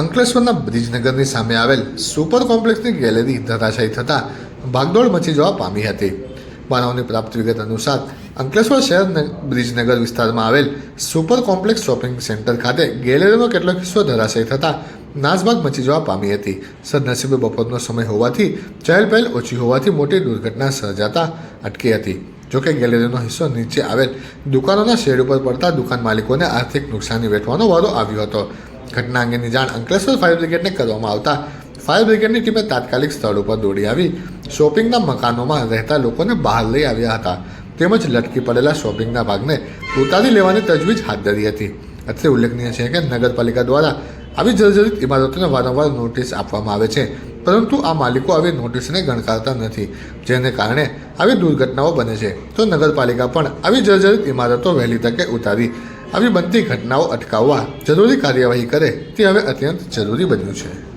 અંકલેશ્વરના બ્રિજનગરની સામે આવેલ સુપર કોમ્પ્લેક્સની ગેલેરી ધરાશાયી થતાં ભાગદોડ મચી જવા પામી હતી. બનાવની પ્રાપ્ત વિગત અનુસાર, અંકલેશ્વર શહેર બ્રિજનગર વિસ્તારમાં આવેલ સુપર કોમ્પ્લેક્સ શોપિંગ સેન્ટર ખાતે ગેલેરીનો કેટલોક હિસ્સો ધરાશાયી થતાં નાસભાગ મચી જવા પામી હતી. સદનસીબે બપોરનો સમય હોવાથી ચહેલપહેલ ઓછી હોવાથી મોટી દુર્ઘટના સર્જાતા અટકી હતી. જોકે ગેલેરીનો હિસ્સો નીચે આવેલ દુકાનોના શેડ ઉપર પડતા દુકાન માલિકોને આર્થિક નુકસાની વેઠવાનો વારો આવ્યો હતો. ઘટના અંગેની જાણ અંકલેશ્વર ફાયર બ્રિગેડને કરવામાં આવતા ફાયર બ્રિગેડની ટીમે તાત્કાલિક સ્થળ ઉપર દોડી આવી શોપિંગના મકાનોમાં રહેતા લોકોને બહાર લઈ આવ્યા હતા. તેમજ લટકી પડેલા શોપિંગના ભાગને ઉતારી લેવાની તજવીજ હાથ ધરી હતી. અત્રે ઉલ્લેખનીય છે કે નગરપાલિકા દ્વારા આવી જર્જરિત ઇમારતોને વારંવાર નોટિસ આપવામાં આવે છે, પરંતુ આ માલિકો આવી નોટિસને ગણકારતા નથી, જેને કારણે આવી દુર્ઘટનાઓ બને છે. તો નગરપાલિકા પણ આવી જર્જરિત ઇમારતો વહેલી તકે ઉતારી આવી બનતી ઘટનાઓ અટકાવવા જરૂરી કાર્યવાહી કરે તે હવે અત્યંત જરૂરી બન્યું છે.